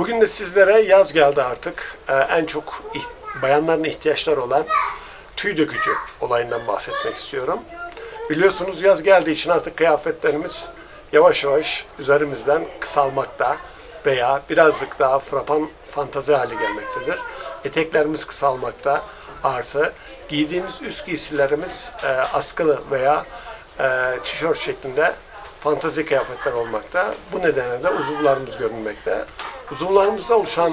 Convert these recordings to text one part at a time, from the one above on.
Bugün de sizlere yaz geldi artık. Ee, en çok bayanların ihtiyaçları olan tüy dökücü olayından bahsetmek istiyorum. Biliyorsunuz yaz geldiği için artık kıyafetlerimiz yavaş yavaş üzerimizden kısalmakta veya birazcık daha frapan fantazi hale gelmektedir. Eteklerimiz kısalmakta artı giydiğimiz üst giysilerimiz e, askılı veya e, tişört şeklinde fantazi kıyafetler olmakta. Bu nedenle de uzuvlarımız görünmekte. Uzuvlarımızda oluşan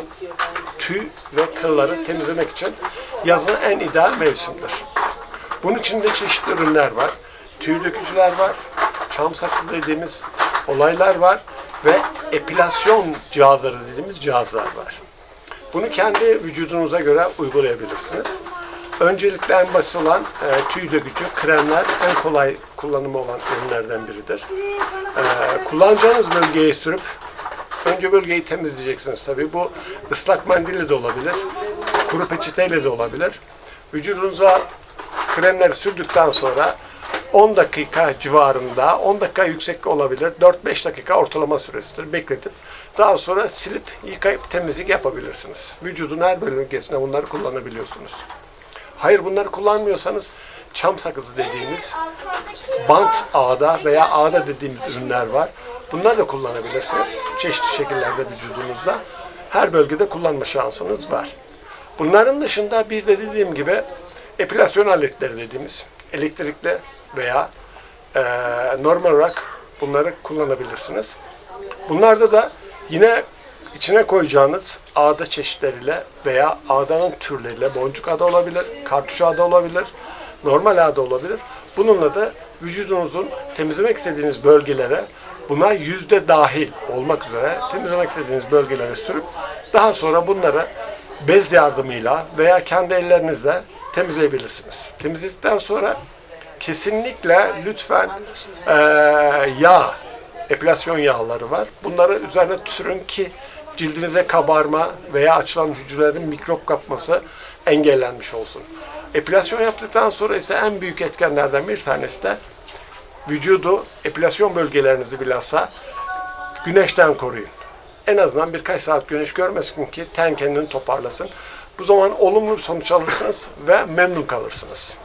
tüy ve kılları temizlemek için yazın en ideal mevsimdir. Bunun için de çeşitli ürünler var. Tüy dökücüler var, çam sakızı dediğimiz olaylar var ve epilasyon cihazları dediğimiz cihazlar var. Bunu kendi vücudunuza göre uygulayabilirsiniz. Öncelikle en basit olan e, tüy dökücü kremler en kolay kullanımı olan ürünlerden biridir. E, kullanacağınız bölgeye sürüp önce bölgeyi temizleyeceksiniz tabii. Bu ıslak mendille de olabilir, kuru peçeteyle de olabilir. Vücudunuza kremleri sürdükten sonra 10 dakika civarında, 10 dakika yüksek olabilir, 4-5 dakika ortalama süresidir bekletip daha sonra silip yıkayıp temizlik yapabilirsiniz. Vücudun her bölgesinde bunları kullanabiliyorsunuz. Hayır bunları kullanmıyorsanız çam sakızı dediğimiz bant ağda veya ağda dediğimiz ürünler var. Bunları da kullanabilirsiniz. Çeşitli şekillerde vücudunuzda. Her bölgede kullanma şansınız var. Bunların dışında bir de dediğim gibi epilasyon aletleri dediğimiz elektrikli veya eee, normal olarak bunları kullanabilirsiniz. Bunlarda da yine içine koyacağınız ağda çeşitleriyle veya ağdanın türleriyle boncuk ağda olabilir, kartuş ağda olabilir, normal ağda olabilir. Bununla da vücudunuzun temizlemek istediğiniz bölgelere buna yüzde dahil olmak üzere temizlemek istediğiniz bölgelere sürüp daha sonra bunları bez yardımıyla veya kendi ellerinizle temizleyebilirsiniz. Temizledikten sonra kesinlikle lütfen eee, yağ, epilasyon yağları var. Bunları üzerine sürün ki cildinize kabarma veya açılan hücrelerin mikrop kapması engellenmiş olsun. Epilasyon yaptıktan sonra ise en büyük etkenlerden bir tanesi de vücudu, epilasyon bölgelerinizi bilhassa güneşten koruyun. En azından birkaç saat güneş görmesin ki ten kendini toparlasın. Bu zaman olumlu bir sonuç alırsınız ve memnun kalırsınız.